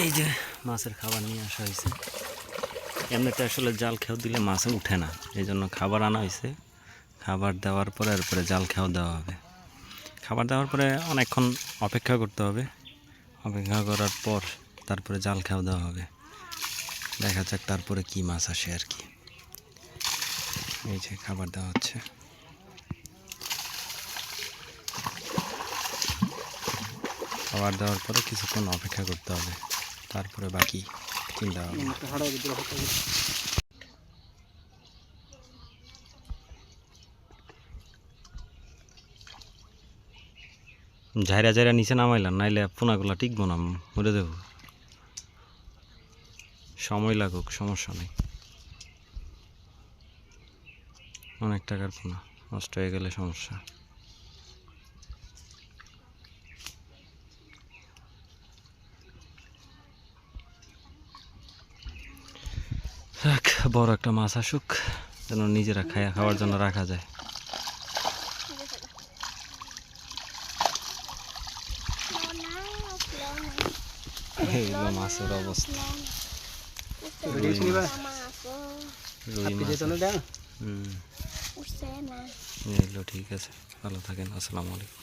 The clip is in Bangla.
এই যে মাছের খাবার নিয়ে আসা হয়েছে। এমনিতে আসলে জাল খেয়াও দিলে মাছে উঠে না, এই জন্য খাবার আনা হয়েছে। খাবার দেওয়ার পরে এরপরে জাল খেয়াও দেওয়া হবে। খাবার দেওয়ার পরে অনেকক্ষণ অপেক্ষা করতে হবে। অপেক্ষা করার পর তারপরে জাল খেয়াও দেওয়া হবে। দেখা যাক তারপরে কি মাছ আসে আর কি। এই যে খাবার দেওয়া হচ্ছে। খাবার দেওয়ার পরে কিছুক্ষণ অপেক্ষা করতে হবে। তারপরে বাকি চিন্তা ঝাইরা ঝাইরা নিচে নামাইলাম নাইলে পোনাগুলা টিকবো না মরে দেব সময় লাগুক সমস্যা নেই। অনেক টাকার পোনা নষ্ট হয়ে গেলে সমস্যা। রাখ বড় একটা মাছ আসুক যেন নিজেরা খায়া খাওয়ার জন্য রাখা যায়। এইগুলো মাছের অবস্থা। এগুলো ঠিক আছে। ভালো থাকেন আসসালামু আলাইকুম।